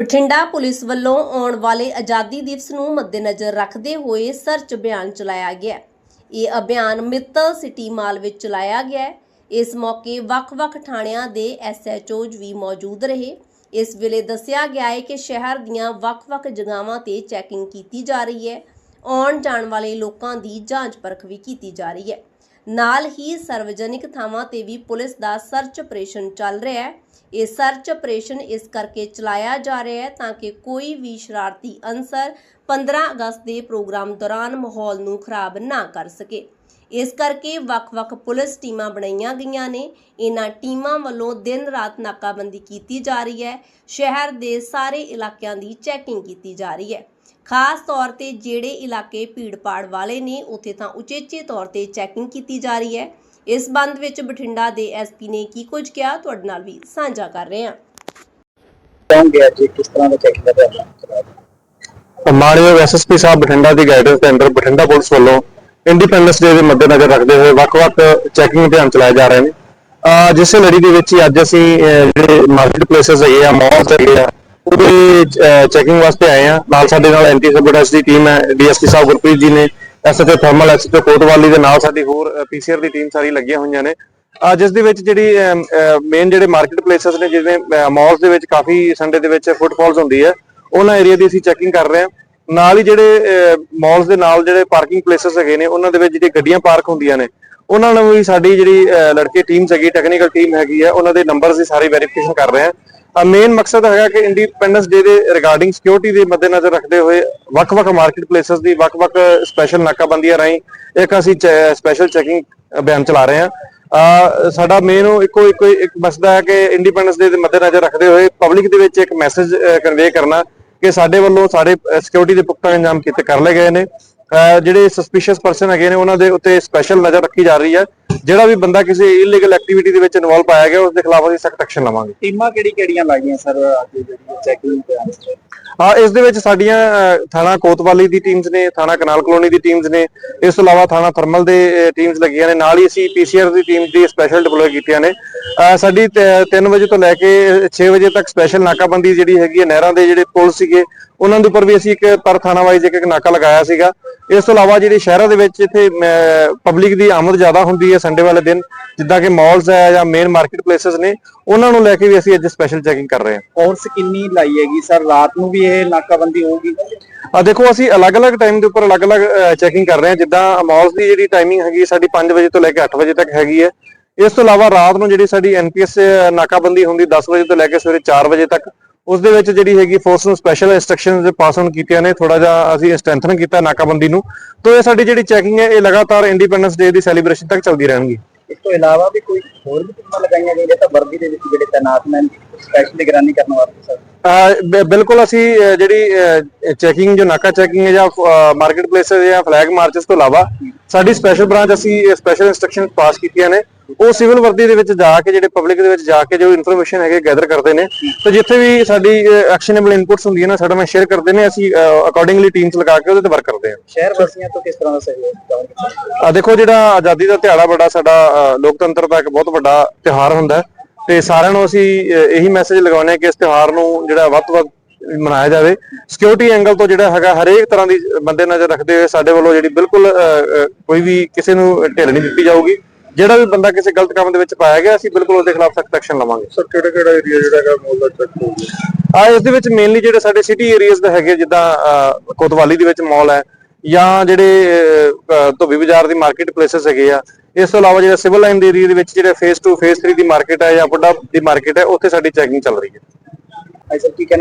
Bathinda police ਵੱਲੋਂ ਆਉਣ ਵਾਲੇ ਆਜ਼ਾਦੀ ਦਿਵਸ ਨੂੰ ਮੱਦੇਨਜ਼ਰ ਰੱਖਦੇ ਹੋਏ ਸਰਚ ਅਭਿਆਨ ਚਲਾਇਆ ਗਿਆ ਇਹ ਅਭਿਆਨ ਮਿੱਤਲ ਸਿਟੀ ਮਾਲ ਵਿੱਚ ਚਲਾਇਆ ਗਿਆ ਇਸ ਮੌਕੇ ਵੱਖ-ਵੱਖ ਥਾਣਿਆਂ ਦੇ ਐਸਐਚਓਜ਼ ਵੀ ਮੌਜੂਦ ਰਹੇ। ਇਸ ਵੇਲੇ ਦੱਸਿਆ ਗਿਆ ਹੈ ਕਿ ਸ਼ਹਿਰ ਦੀਆਂ ਵੱਖ-ਵੱਖ ਜਗ੍ਹਾਵਾਂ ਤੇ ਚੈਕਿੰਗ ਕੀਤੀ ਜਾ ਰਹੀ ਹੈ। ਆਉਣ ਜਾਣ ਵਾਲੇ ਲੋਕਾਂ ਦੀ ਜਾਂਚ ਪਰਖ ਵੀ ਕੀਤੀ ਜਾ ਰਹੀ ਹੈ। ਨਾਲ ਹੀ ਸਰਵਜਨਿਕ ਥਾਵਾਂ ਤੇ ਵੀ ਪੁਲਿਸ ਦਾ ਸਰਚ ਆਪਰੇਸ਼ਨ ਚੱਲ ਰਿਹਾ ਹੈ। ਇਹ ਸਰਚ ਆਪਰੇਸ਼ਨ ਇਸ ਕਰਕੇ ਚਲਾਇਆ ਜਾ ਰਿਹਾ ਹੈ ਤਾਂ ਕਿ ਕੋਈ ਵੀ ਸ਼ਰਾਰਤੀ ਅਨਸਰ 15 ਅਗਸਤ ਦੇ ਪ੍ਰੋਗਰਾਮ ਦੌਰਾਨ ਮਾਹੌਲ ਨੂੰ ਖਰਾਬ ਨਾ ਕਰ ਸਕੇ। ਇਸ ਕਰਕੇ ਵੱਖ-ਵੱਖ ਪੁਲਿਸ ਟੀਮਾਂ ਬਣਾਈਆਂ ਗਈਆਂ ਨੇ। ਇਹਨਾਂ ਟੀਮਾਂ ਵੱਲੋਂ ਦਿਨ ਰਾਤ ਨਾਕਾਬੰਦੀ ਕੀਤੀ ਜਾ ਰਹੀ ਹੈ। ਸ਼ਹਿਰ ਦੇ ਸਾਰੇ ਇਲਾਕਿਆਂ ਦੀ ਚੈਕਿੰਗ ਕੀਤੀ ਜਾ ਰਹੀ ਹੈ। ਖਾਸ ਤੌਰ ਤੇ ਜਿਹੜੇ ਇਲਾਕੇ ਭੀੜ-ਭਾੜ ਵਾਲੇ ਨੇ, ਉੱਥੇ ਤਾਂ ਉਚੇਚੇ ਤੌਰ ਤੇ ਚੈਕਿੰਗ ਕੀਤੀ ਜਾ ਰਹੀ ਹੈ। ਇਸ ਸੰਬੰਧ ਵਿੱਚ ਬਠਿੰਡਾ ਦੇ ਐਸਪੀ ਨੇ ਕੀ ਕੁਝ ਕਿਹਾ? ਤੁਹਾਡੇ ਨਾਲ ਵੀ ਸਾਂਝਾ ਕਰ ਰਹੇ ਹਾਂ। ਚਾਹੁੰਗੇ ਅੱਜ ਕਿਸ ਤਰ੍ਹਾਂ ਦਾ ਚੈਕਿੰਗ ਦਾ ਪ੍ਰੋਗਰਾਮ ਚਲਾਇਆ ਮਾਨਯੋਗ ਐਸਐਸਪੀ ਸਾਹਿਬ ਬਠਿੰਡਾ ਦੀ ਗਾਈਡੈਂਸ ਦੇ ਅੰਡਰ ਬਠਿੰਡਾ ਪੁਲਿਸ ਵੱਲੋਂ ਇੰਡੀਪੈਂਡੈਂਸ ਡੇ ਦੇ ਮੱਦੇਨਜ਼ਰ ਰੱਖਦੇ ਹੋਏ ਵੱਖ-ਵੱਖ ਚੈਕਿੰਗ ਅਭਿਆਨ ਚਲਾਏ ਜਾ ਰਹੇ ਨੇ। ਜਿਸੇ ਲੜੀ ਦੇ ਵਿੱਚ ਅੱਜ ਅਸੀਂ ਜਿਹੜੇ ਮਾਰਕੀਟ ਪਲੇਸਸ ਹੈਗੇ ਆ ਮਾਲਸ ਹੈਗੇ ਆ ਉਹਦੇ ਚੈਕਿੰਗ ਵਾਸਤੇ ਆਏ ਆ ਨਾਲ ਸਾਡੇ ਨਾਲ ਐਂਟੀ ਸਬੋਟੈਸ ਦੀ ਟੀਮ ਹੈ ਡੀਐਸਪੀ ਸਾਹਿਬ ਗੁਰਪ੍ਰੀਤ ਜੀ ਨੇ ਐਸਐਚਓ ਥਰਮਲ ਐਸਐਚਓ ਕੋਤਵਾਲੀ ਦੇ ਨਾਲ ਸਾਡੀ ਹੋਰ ਪੀਸੀਆਰ ਦੀ ਟੀਮ ਸਾਰੀ ਲੱਗੀਆਂ ਹੋਈਆਂ ਨੇ। ਜਿਸ ਦੇ ਵਿੱਚ ਜਿਹੜੀ ਮੇਨ ਜਿਹੜੇ ਮਾਰਕੀਟ ਪਲੇਸਸ ਨੇ, ਜਿਵੇਂ ਮਾਲਸ ਦੇ ਵਿੱਚ ਕਾਫੀ ਸੰਡੇ ਦੇ ਵਿੱਚ ਫੁੱਟਫਾਲਸ ਹੁੰਦੀ ਹੈ, ਉਹਨਾਂ ਏਰੀਆ ਦੀ ਅਸੀਂ ਚੈਕਿੰਗ ਕਰ ਰਹੇ ਹਾਂ। ਨਾਲ ਹੀ ਜਿਹੜੇ ਮਾਲਸ ਦੇ ਨਾਲ ਜਿਹੜੇ ਪਾਰਕਿੰਗ ਪਲੇਸਸ ਹੈਗੇ ਨੇ, ਉਹਨਾਂ ਦੇ ਵਿੱਚ ਜਿਹੜੀ ਗੱਡੀਆਂ ਪਾਰਕ ਹੁੰਦੀਆਂ ਨੇ, ਉਹਨਾਂ ਨੂੰ ਵੀ ਸਾਡੀ ਜਿਹੜੀ ਲੜਕੇ ਟੀਮ ਹੈਗੀ ਟੈਕਨੀਕਲ ਟੀਮ ਹੈਗੀ ਹੈ, ਉਹਨਾਂ ਦੇ ਨੰਬਰਸ ਦੀ ਸਾਰੀ ਵੈਰੀਫਿਕੇਸ਼ਨ ਕਰ ਰਹੇ ਹਾਂ। ਮੇਨ ਮਕਸਦ ਹੈਗਾ ਕਿ ਇੰਡੀਪੈਂਡੈਂਸ ਡੇ ਦੇ ਰਿਗਾਰਡਿੰਗ ਸਿਕਿਉਰਿਟੀ ਦੇ ਮੱਦੇਨਜ਼ਰ ਰੱਖਦੇ ਹੋਏ ਵੱਖ-ਵੱਖ ਮਾਰਕੀਟ ਪਲੇਸਸ ਦੀ ਵੱਖ-ਵੱਖ ਸਪੈਸ਼ਲ ਨਾਕਾਬੰਦੀਆਂ ਰਾਹੀਂ ਇੱਕ ਅਸੀਂ ਸਪੈਸ਼ਲ ਚੈਕਿੰਗ ਅਭਿਆਨ ਚਲਾ ਰਹੇ ਹਾਂ। ਅਹ ਸਾਡਾ ਮੇਨ ਇੱਕੋ ਇੱਕੋ ਇੱਕ ਮਸਲਾ ਹੈ ਕਿ ਇੰਡੀਪੈਂਡੈਂਸ ਡੇ ਦੇ ਮੱਦੇਨਜ਼ਰ ਰੱਖਦੇ ਹੋਏ ਪਬਲਿਕ ਦੇ ਵਿੱਚ ਇੱਕ ਮੈਸੇਜ ਕਨਵੇ ਕਰਨਾ ਕਿ ਸਾਡੇ ਵੱਲੋਂ ਸਾਡੇ ਸਿਕਿਉਰਿਟੀ ਦੇ ਪੁਖਤਾ ਇੰਤਜ਼ਾਮ ਕੀਤੇ ਕਰ ਲਏ ਗਏ ਨੇ। ਜਿਹੜੇ ਸਸਪੀਸ਼ੀਅਸ ਪਰਸਨ ਹੈਗੇ ਨੇ, ਉਹਨਾਂ ਦੇ ਉੱਤੇ ਸਪੈਸ਼ਲ ਨਜ਼ਰ ਰੱਖੀ ਜਾ ਰਹੀ ਹੈ। ਜਿਹੜਾ ਵੀ ਬੰਦਾ ਕਿਸੇ ਇਲੀਗਲ ਐਕਟੀਵਿਟੀ ਦੇ ਵਿੱਚ ਇਨਵੋਲਵ ਪਾਇਆ ਗਿਆ ਉਸ ਦੇ ਖਿਲਾਫ ਅਸੀਂ ਸਖਤ ਐਕਸ਼ਨ ਲਵਾਂਗੇ। ਟੀਮਾਂ ਕਿਹੜੀ ਕਿਹੜੀਆਂ ਲਾਗੀਆਂ ਸਰ ਅੱਜ ਜਿਹੜੀ ਚੈਕਿੰਗ ਤੇ ਇਸ ਦੇ ਵਿੱਚ ਸਾਡੀਆਂ ਥਾਣਾ ਕੋਤਵਾਲੀ ਦੀ ਟੀਮਸ ਨੇ ਥਾਣਾ ਕਨਾਲ ਕਲੋਨੀ ਦੀ ਟੀਮਸ ਨੇ ਇਸ ਤੋਂ ਇਲਾਵਾ ਥਾਣਾ ਥਰਮਲ ਦੇ ਟੀਮਸ ਲੱਗੀਆਂ ਨੇ ਨਾਲ ਹੀ ਅਸੀਂ ਪੀਸੀਆਰ ਦੀ ਟੀਮ ਦੀ ਸਪੈਸ਼ਲ ਡਿਪਲੋਏ ਕੀਤੀਆਂ ਨੇ। ਸਾਡੀ 3 ਵਜੇ ਤੋਂ ਲੈ ਕੇ 6 ਵਜੇ ਤੱਕ ਸਪੈਸ਼ਲ ਨਾਕਾਬੰਦੀ ਜਿਹੜੀ ਹੈਗੀ ਹੈ ਨਹਿਰਾਂ ਦੇ ਜਿਹੜੇ ਪੁਲ ਸੀਗੇ ਉਹਨਾਂ ਦੇ ਉੱਪਰ ਵੀ ਅਸੀਂ ਇੱਕ ਪਰ ਥਾਣਾ ਵਾਈਜ਼ ਇੱਕ ਇੱਕ ਨਾਕਾ ਲਗਾਇਆ ਸੀਗਾ। ਇਸ ਤੋਂ ਇਲਾਵਾ ਜਿਹੜੀ ਸ਼ਹਿਰਾਂ ਦੇ ਵਿੱਚ ਇੱਥੇ ਪਬਲਿਕ ਦੀ ਆਮਦ ਜ਼ਿਆਦਾ ਹੁੰਦੀ ਹੈ ਸੰਡੇ ਵਾਲੇ ਦਿਨ ਜਿੱਦਾਂ ਕਿ ਮਾਲਸ ਹੈ ਜਾਂ ਮੇਨ ਮਾਰਕੀਟ ਪਲੇਸਸ ਨੇ ਉਹਨਾਂ ਨੂੰ ਲੈ ਕੇ ਵੀ ਅਸੀਂ ਅੱਜ ਸਪੈਸ਼ਲ ਚੈਕਿੰਗ ਕਰ ਰਹੇ ਹਾਂ। ਫੋਰਸ ਕਿੰਨੀ ਲਾਈ ਹੈਗੀ? ਸਰ ਰਾਤ ਨੂੰ ਵੀ ਇਹ ਨਾਕਾਬੰਦੀ ਹੋਊਗੀ? ਆ ਦੇਖੋ ਅਸੀਂ ਅਲੱਗ-ਅਲੱਗ ਟਾਈਮ ਦੇ ਉੱਪਰ ਅਲੱਗ-ਅਲੱਗ ਚੈਕਿੰਗ ਕਰ ਰਹੇ ਹਾਂ। ਜਿੱਦਾਂ ਮਾਲਸ ਦੀ ਜਿਹੜੀ ਟਾਈਮਿੰਗ ਹੈਗੀ ਸਾਡੀ 5 ਵਜੇ ਤੋਂ ਲੈ ਕੇ 8 ਵਜੇ ਤੱਕ ਹੈਗੀ ਹੈ। ਇਸ ਤੋਂ ਇਲਾਵਾ ਰਾਤ ਨੂੰ ਜਿਹੜੀ ਸਾਡੀ ਐਨਪੀਐਸ ਨਾਕਾਬੰਦੀ ਹੁੰਦੀ 10 ਵਜੇ ਤੋਂ ਲੈ ਕੇ ਸਵੇਰੇ 4 ਵਜੇ ਤੱਕ ਉਸ ਦੇ ਵਿੱਚ ਜਿਹੜੀ ਹੈਗੀ ਫੋਰਸ ਨੂੰ ਸਪੈਸ਼ਲ ਇਨਸਟਰਕਸ਼ਨਸ ਪਾਸ ਆਨ ਕੀਤੀਆਂ ਨੇ ਥੋੜਾ ਜਿਹਾ ਅਸੀਂ ਸਟਰੈਂਥਨ ਕੀਤਾ ਨਾਕਾਬੰਦੀ ਨੂੰ। ਤੋਂ ਇਹ ਸਾਡੀ ਜਿਹੜੀ ਚੈਕਿੰਗ ਹੈ ਇਹ ਲਗਾਤਾਰ ਇੰਡੀਪੈਂਡੈਂਸ ਡੇ ਦੀ ਸੈਲੀਬ੍ਰੇਸ਼ਨ ਤੱਕ ਚੱਲਦੀ ਰਹਿਣਗੀ। ਇਸ ਤੋਂ ਇਲਾਵਾ ਵੀ ਕੋਈ ਹੋਰ ਵੀ ਟੀਮਾਂ ਲਗਾਈਆਂ ਗਈਆਂ ਤਾਂ ਵਰਦੀ ਦੇ ਵਿੱਚ ਜਿਹੜੇ ਤੈਨਾਤ ਨੇ ਸਪੈਸ਼ਲ ਨਿਗਰਾਨੀ ਕਰਨ ਵਾਸਤੇ ਸਰ? ਬਿਲਕੁਲ ਅਸੀਂ ਜਿਹੜੀ ਚੈਕਿੰਗ ਜੋ ਨਾਕਾ ਚੈਕਿੰਗ ਹੈ ਜਾਂ ਮਾਰਕੀਟ ਪਲੇਸਸ ਜਾਂ ਫਲੈਗ ਮਾਰਚਸ ਤੋਂ ਇਲਾਵਾ ਸਾਡੀ ਸਪੈਸ਼ਲ ਬ੍ਰਾਂਚ ਅਸੀਂ ਸਪੈਸ਼ਲ ਇਨਸਟਰਕਸ਼ਨ ਪਾਸ ਕੀਤੀਆਂ ਨੇ। ਉਹ ਸਿਵਲ ਵਰਦੀ ਦੇ ਵਿੱਚ ਜਾ ਕੇ ਜਿਹੜੇ ਪਬਲਿਕ ਦੇ ਵਿੱਚ ਜਾ ਕੇ ਜੋ ਇਨਫੋਰਮੇਸ਼ਨ ਹੈਗੇ ਗੈਦਰ ਕਰਦੇ ਨੇ। ਤੇ ਜਿੱਥੇ ਵੀ ਸਾਡੀ ਐਕਸ਼ਨੇਬਲ ਇਨਪੁਟਸ ਹੁੰਦੀਆਂ ਨੇ ਸਾਡਾ ਮੈਂ ਸ਼ੇਅਰ ਕਰਦੇ ਨੇ ਅਸੀਂ ਅਕੋਰਡਿੰਗਲੀ ਟੀਮਸ ਲਗਾ ਕੇ ਉਹਦੇ ਤੇ ਵਰਕ ਕਰਦੇ ਹਾਂ। ਸ਼ਹਿਰ ਵਾਸੀਆਂ ਤੋਂ ਕਿਸ ਤਰ੍ਹਾਂ ਦਾ ਸਹਿਯੋਗ ਆ ਦੇਖੋ ਜਿਹੜਾ ਆਜ਼ਾਦੀ ਦਾ ਦਿਹਾੜਾ ਬੜਾ ਸਾਡਾ ਲੋਕਤੰਤਰ ਦਾ ਇੱਕ ਬਹੁਤ ਵੱਡਾ ਤਿਉਹਾਰ ਹੁੰਦਾ ਤੇ ਸਾਰਿਆਂ ਨੂੰ ਅਸੀਂ ਇਹੀ ਮੈਸੇਜ ਲਗਾਉਂਦੇ ਹਾਂ ਕਿ ਇਸ ਤਿਉਹਾਰ ਨੂੰ ਜਿਹੜਾ ਵੱਧ ਤੋਂ ਵੱਧ ਮਨਾਇਆ ਜਾਵੇ। ਸਿਕਿਉਰਿਟੀ ਐਂਗਲ ਤੋਂ ਜਿਹੜਾ ਹੈਗਾ ਹਰੇਕ ਤਰ੍ਹਾਂ ਦੀ ਬੰਦੇ ਨਜ਼ਰ ਰੱਖਦੇ ਹੋਏ ਸਾਡੇ ਵੱਲੋਂ ਜਿਹੜੀ ਬਿਲਕੁਲ ਕੋਈ ਵੀ ਕਿਸੇ ਨੂੰ ਢਿੱਲ ਨਹੀਂ ਦਿੱਤੀ ਜਾਊਗੀ। ਜਿਹੜਾ ਵੀ ਬੰਦਾ ਕਿਸੇ ਗਲਤ ਕੰਮ ਦੇ ਵਿੱਚ ਪਾਇਆ ਗਿਆ ਅਸੀਂ ਬਿਲਕੁਲ ਉਹਦੇ ਖਿਲਾਫ ਸਖਤ ਐਕਸ਼ਨ ਲਵਾਂਗੇ। ਸਰ ਕਿਹੜਾ ਕਿਹੜਾ ਏਰੀਆ ਜਿਹੜਾ ਹੈਗਾ ਮੋਲ ਦਾ ਚੈੱਕ ਹੋ ਗਿਆ ਆ ਇਸ ਦੇ ਵਿੱਚ ਮੇਨਲੀ ਜਿਹੜੇ ਸਾਡੇ ਸਿਟੀ ਏਰੀਆਜ਼ ਦੇ ਹੈਗੇ ਜਿੱਦਾਂ ਕੋਤਵਾਲੀ ਦੇ ਵਿੱਚ ਮਾਲ ਹੈ ਜਾਂ ਜਿਹੜੇ ਧੋਬੀ ਬਾਜ਼ਾਰ ਦੀ ਮਾਰਕੀਟ ਪਲੇਸਸ ਹੈਗੇ ਆ। ਇਸ ਤੋਂ ਇਲਾਵਾ ਜਿਹੜਾ ਸਿਵਲ ਲਾਈਨ ਦੇ ਏਰੀਆ ਦੇ ਵਿੱਚ ਜਿਹੜੇ ਫੇਸ 2 ਫੇਸ 3 ਦੀ ਮਾਰਕੀਟ ਹੈ ਜਾਂ ਵੱਡਾ ਦੀ ਮਾਰਕੀਟ ਹੈ ਉੱਥੇ ਸਾਡੀ ਚੈਕਿੰਗ ਚੱਲ ਰਹੀ ਹੈ। ਕੀ ਕਹਿਣਾ